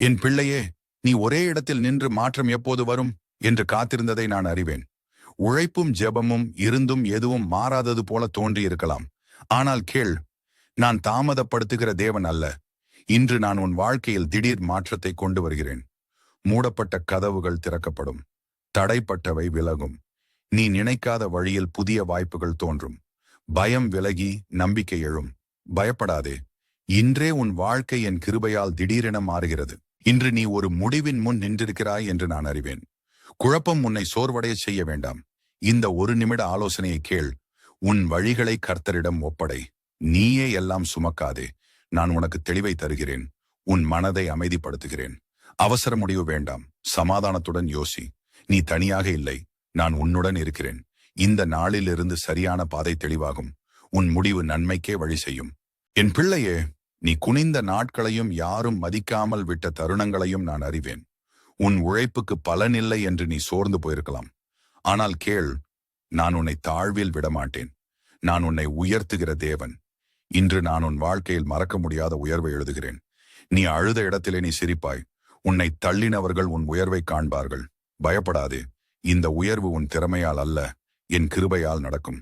என் பிள்ளையே நீ ஒரே இடத்தில் நின்று மாற்றம் எப்போது வரும் என்று காத்திருந்ததை நான் அறிவேன். உழைப்பும் ஜெபமும் இருந்தும் எதுவும் மாறாதது போல தோன்றியிருக்கலாம். ஆனால் கேள் நான் தாமதப்படுத்துகிற தேவன் அல்ல. இன்று நான் உன் வாழ்க்கையில் திடீர் மாற்றத்தை கொண்டு வருகிறேன். மூடப்பட்ட கதவுகள் திறக்கப்படும். தடைப்பட்டவை விலகும். நீ நினைக்காத வழியில் புதிய வாய்ப்புகள் தோன்றும். பயம் விலகி நம்பிக்கை எழும். பயப்படாதே. இன்றே உன் வாழ்க்கை என் கிருபையால் திடீரென மாறுகிறது. இன்று நீ ஒரு முடிவின் முன் நின்றிருக்கிறாய் என்று நான் அறிவேன். குழப்பம் உன்னை சோர்வடைய செய்ய வேண்டாம். இந்த ஒரு நிமிட ஆலோசனையை கேள். உன் வழிகளை கர்த்தரிடம் ஒப்படை. நீயே எல்லாம் சுமக்காதே. நான் உனக்கு தெளிவை தருகிறேன். உன் மனதை அமைதிப்படுத்துகிறேன். அவசர முடிவு வேண்டாம். சமாதானத்துடன் யோசி. நீ தனியாக இல்லை. நான் உன்னுடன் இருக்கிறேன். இந்த நாளிலிருந்து சரியான பாதை தெளிவாகும். உன் முடிவு நன்மைக்கே வழி செய்யும். என் பிள்ளையே நீ குனிந்த நாட்களையும் யாரும் மதிக்காமல் விட்ட தருணங்களையும் நான் அறிவேன். உன் உழைப்புக்கு பலனில்லை என்று நீ சோர்ந்து போயிருக்கலாம். ஆனால் கேள் நான் உன்னை தாழ்வில் விடமாட்டேன். நான் உன்னை உயர்த்துகிற தேவன். இன்று நான் உன் வாழ்க்கையில் மறக்க முடியாத உயர்வை எழுதுகிறேன். நீ அழுத இடத்திலே நீ சிரிப்பாய். உன்னை தள்ளினவர்கள் உன் உயர்வை காண்பார்கள். பயப்படாதே இந்த உயர்வு உன் திறமையால் அல்ல என் கிருபையால் நடக்கும்.